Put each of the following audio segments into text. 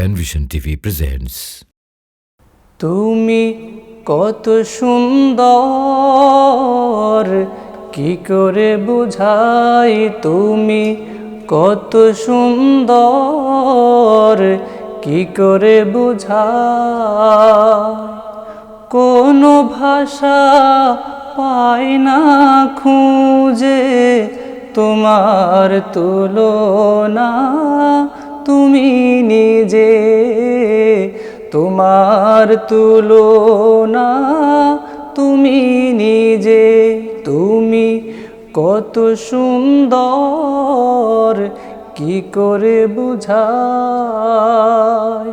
Penvision TV presents তুমি কত সুন্দর, কি করে বুঝাই তুমি কত সুন্দর, কি করে বুঝাই? কোনো ভাষা পাই না খুঁজে তোমার তুলনা তুমি নিজে, তোমার তুলনা তুমি নিজে, তুমি কত সুন্দর, কি করে বুঝায়?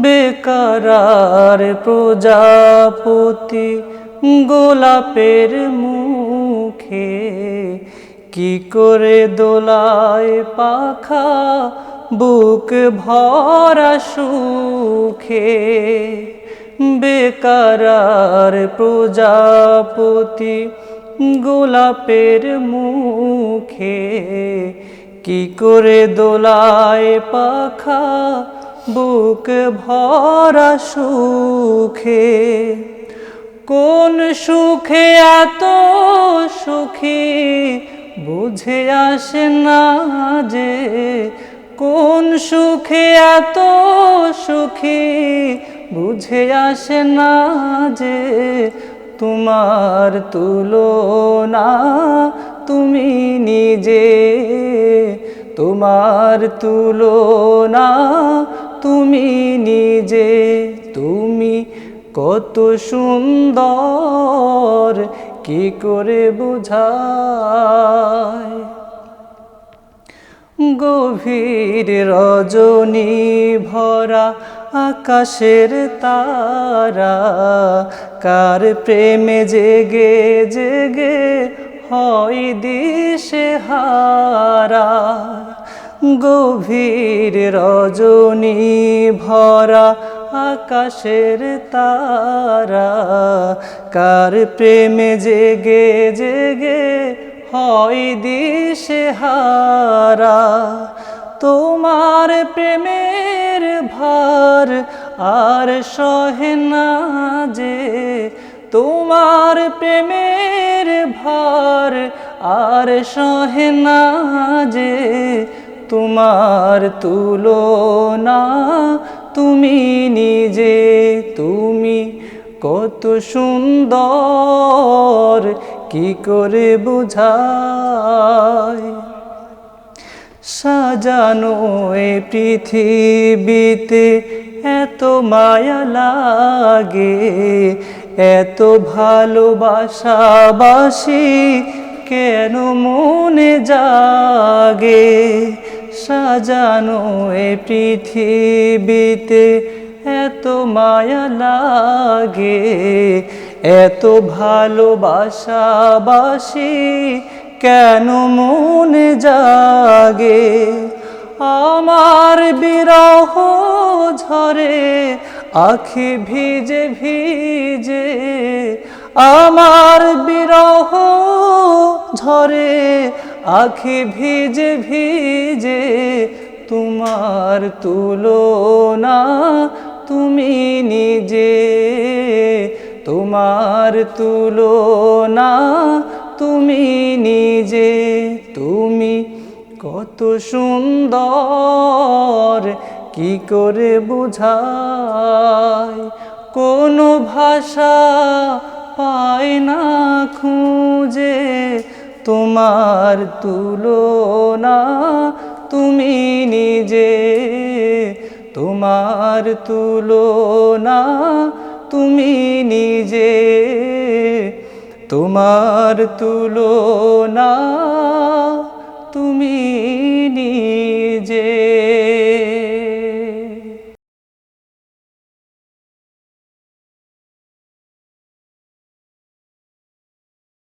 বেকারার প্রজাপতি গোলাপের মুখে কি করে দোলায় পাখা, বুক ভরা সুখে? বেকারার প্রজাপতি গোলাপের মুখে। কি করে দোলায় পাখা, বুক ভরা সুখে? কোন সুখে এত সুখী? বুঝে আসে না যে কোন সুখে এত সুখী। বুঝে আসে না যে তোমার তুলনা তুমি নিজে। তোমার তুলনা তুমি নিজে। তুমি কত সুন্দর কি করে বুঝায়? গভীর রজনী ভরা আকাশের তারা, কার প্রেমে জেগে জেগে হয় দিশে হারা? গভীর রজনী ভরা আকাশের তারা, কার প্রেমে জেগে জেগে হয় দিশে হারা তোমার প্রেমের ভার আর সহে না যে, তোমার প্রেমের ভার আর সহে না যে তোমার তুলনা, তুমি নিজে, তুমি কত সুন্দর, কি করে বুঝায় সাজানো এ পৃথিবীতে এত মায়া লাগে, এত ভালোবাসাবাসি কেন মনে জাগে? সাজানো এ পৃথিবীতে এত মায়া লাগে, এত ভালোবাসাবাসি কেন মনে জাগে? আমার বিরহ ঝরে, আখি ভিজে ভিজে, আমার বিরহ ঝরে আখি ভিজে ভিজে তোমার তুলনা, তুমি নিজে। তোমার তুলনা, তুমি নিজে। তুমি কত সুন্দর, কি করে বুঝায় কোনো ভাষা পায় না খুঁজে। তোমার তুলো না তুমি নিজে। তোমার তুলো না তুমি নিজে। তোমার তুমি নিজে